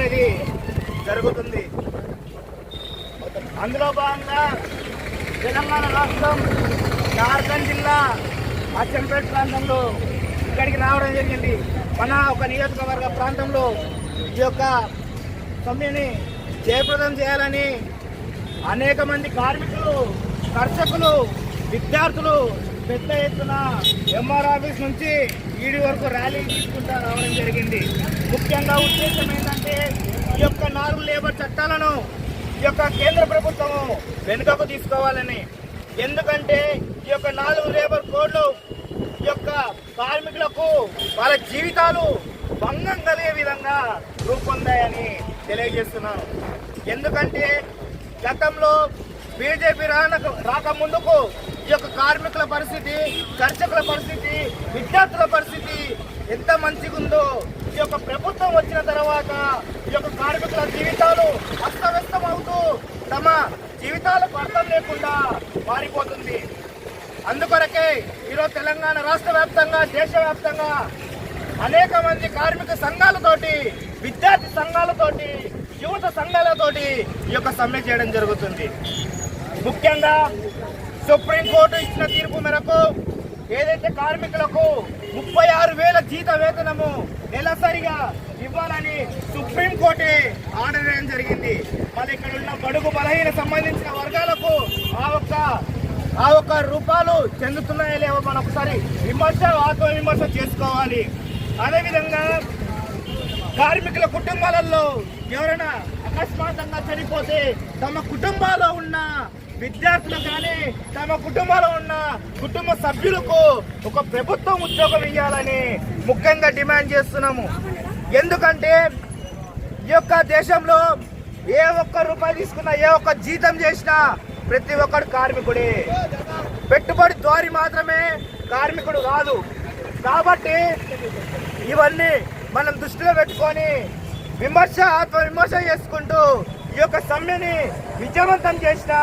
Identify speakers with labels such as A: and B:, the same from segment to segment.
A: అనేది జరుగుతుంది. అందులో భాగంగా తెలంగాణ రాష్ట్రం జార్ఖండ్ జిల్లా అచ్చంపేట ప్రాంతంలో ఇక్కడికి రావడం జరిగింది. మన ఒక నియోజకవర్గ ప్రాంతంలో ఈ యొక్క సమ్మెని జయప్రదం చేయాలని అనేక మంది కార్మికులు కర్షకులు విద్యార్థులు పెద్ద ఎత్తున ఎంఆర్ ఆఫీస్ నుంచి ఈడీ వరకు ర్యాలీ తీసుకుంటా రావడం జరిగింది. ముఖ్యంగా ఉద్దేశం ఏంటంటే ఈ యొక్క నాలుగు లేబర్ చట్టాలను ఈ యొక్క కేంద్ర ప్రభుత్వం వెనుకకు తీసుకోవాలని. ఎందుకంటే ఈ యొక్క నాలుగు లేబర్ కోడ్లు ఈ యొక్క కార్మికులకు వాళ్ళ జీవితాలు భంగం కలిగే విధంగా రూపొందాయని తెలియజేస్తున్నాను. ఎందుకంటే గతంలో బీజేపీ రాన రాకముందుకు ఈ యొక్క కార్మికుల పరిస్థితి కర్షకుల పరిస్థితి విద్యార్థుల పరిస్థితి ఎంత మంచిగా ఉందో ఈ యొక్క ప్రభుత్వం వచ్చిన తర్వాత ఈ యొక్క కార్మికుల జీవితాలు అస్తవ్యస్తం అవుతూ తమ జీవితాలకు అర్థం లేకుండా మారిపోతుంది. అందుకొరకే ఈరోజు తెలంగాణ రాష్ట్ర వ్యాప్తంగా దేశవ్యాప్తంగా అనేక మంది కార్మిక సంఘాలతోటి విద్యార్థి సంఘాలతోటి యువత సంఘాలతోటి ఈ యొక్క సమ్మె చేయడం జరుగుతుంది. ముఖ్యంగా సుప్రీంకోర్టు ఇచ్చిన తీర్పు మేరకు ఏదైతే కార్మికులకు ముప్పై ఆరు వేల జీత వేతనము నెలసరిగా ఇవ్వాలని సుప్రీంకోర్టు ఆర్డర్ వేయడం జరిగింది. మరి ఇక్కడ ఉన్న బడుగు బలహీన సంబంధించిన వర్గాలకు ఆ ఒక్క ఆ ఒక్క రూపాయలు చెందుతున్నాయో లేవో మనం ఒకసారి విమర్శ ఆత్మ విమర్శ చేసుకోవాలి. అదేవిధంగా కార్మికుల కుటుంబాలలో ఎవరైనా అకస్మాత్తంగా చనిపోతే తమ కుటుంబాల్లో ఉన్న విద్యార్థులు కానీ తమ కుటుంబంలో ఉన్న కుటుంబ సభ్యులకు ఒక ప్రభుత్వం ఉద్యోగం ఇవ్వాలని ముఖ్యంగా డిమాండ్ చేస్తున్నాము. ఎందుకంటే ఈ యొక్క దేశంలో ఏ ఒక్క రూపాయి తీసుకున్నా ఏ ఒక్క జీతం చేసినా ప్రతి ఒక్కడు కార్మికుడే. పెట్టుబడి దారి మాత్రమే కార్మికుడు కాదు కాబట్టి ఇవన్నీ మనం దృష్టిలో పెట్టుకొని విమర్శ ఆత్మ విమర్శ చేసుకుంటూ ఈ యొక్క సమ్మెని విజయవంతం చేసిన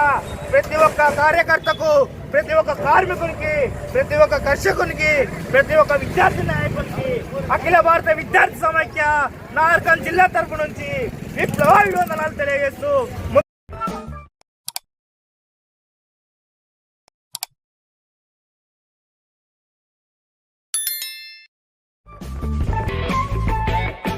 A: ప్రతి ఒక్క కార్యకర్తకు ప్రతి ఒక్క కార్మికునికి ప్రతి ఒక్క కర్షకునికి ప్రతి ఒక్క విద్యార్థి నాయకునికి అఖిల భారత విద్యార్థి సమైక్య నార్కన్ జిల్లా తరపు నుంచి విప్లవాభివందనాలు తెలియజేస్తూ